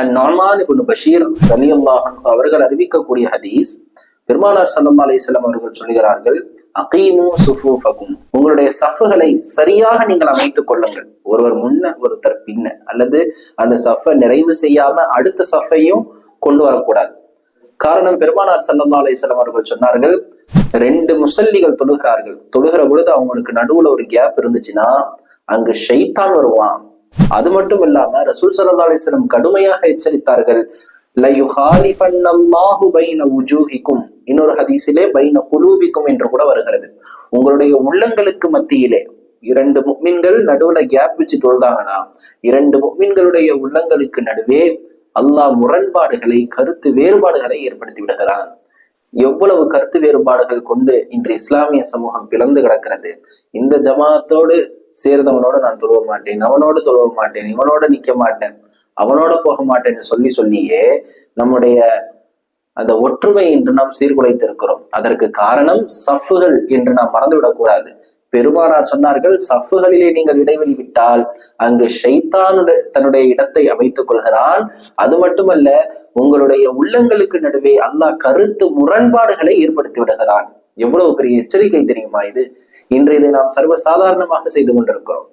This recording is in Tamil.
அந்நான்மான் இப்னு பஷீர் அலி அல்லாஹன் அவர்கள் அறிவிக்கக்கூடிய ஹதீஸ் பெருமானார் சல்லா அலிஸ்லாம் அவர்கள் சொல்கிறார்கள் அகீமு சுஃபூஃபகும் உங்களுடைய சஃபுகளை சரியாக நீங்கள் அமைத்துக் கொள்ளுங்கள். ஒருவர் முன்ன ஒருத்தர் பின்ன அல்லது அந்த சஃபை நிறைவு செய்யாம அடுத்த சஃபையும் கொண்டு வரக்கூடாது. காரணம் பெருமானார் சல்லா அலிஸ்லாம் அவர்கள் சொன்னார்கள் ரெண்டு முசல்லிகள் தொழுகிறார்கள். தொழுகிற பொழுது அவங்களுக்கு நடுவுல ஒரு கேப் இருந்துச்சுன்னா அங்கு ஷைத்தான் வருவான். அது மட்டும் இல்லாம ரசூல் சல்லா அலிஸ்லம் கடுமையாக எச்சரித்தார்கள். இன்னொரு ஹதீஸிலே பைன குலூபிக்கும் என்று கூட வருகிறது. உங்களுடைய உள்ளங்களுக்கு மத்தியிலே இரண்டு முக்மின்கள் நடுவுல கேப் வச்சு தொழுதாங்கன்னா இரண்டு முக்மின்களுடைய உள்ளங்களுக்கு நடுவே அல்லாஹ் முரண்பாடுகளை கருத்து வேறுபாடுகளை ஏற்படுத்தி விடுகிறான். எவ்வளவு கருத்து வேறுபாடுகள் கொண்டு இன்று இஸ்லாமிய சமூகம் பிளந்து கிடக்கிறது. இந்த ஜமாத்தோடு சேர்ந்தவனோட நான் துருவ மாட்டேன். அவனோட துருவ மாட்டேன். இவனோட நிக்க மாட்டேன். அவனோட போக மாட்டேன்னு சொல்லி சொல்லியே நம்முடைய அந்த ஒற்றுமை என்று நாம் சீர்குலைத்திருக்கிறோம். அதற்கு காரணம் சஃப்புகள் என்று நாம் மறந்துவிடக் கூடாது. பெருமானார் சொன்னார்கள் சஃப்புகளிலே நீங்கள் இடைவெளி விட்டால் அங்கு ஷைத்தானுடைய தன்னுடைய இடத்தை அமைத்துக் கொள்கிறான். அது மட்டுமல்ல உங்களுடைய உள்ளங்களுக்கு நடுவே அல்லாஹ் கருத்து முரண்பாடுகளை ஏற்படுத்தி விடுகிறான். எவ்வளவு பெரிய எச்சரிக்கை தெரியுமா இது? இன்று இதை நாம் சர்வ சாதாரணமாக செய்து கொண்டிருக்கிறோம்.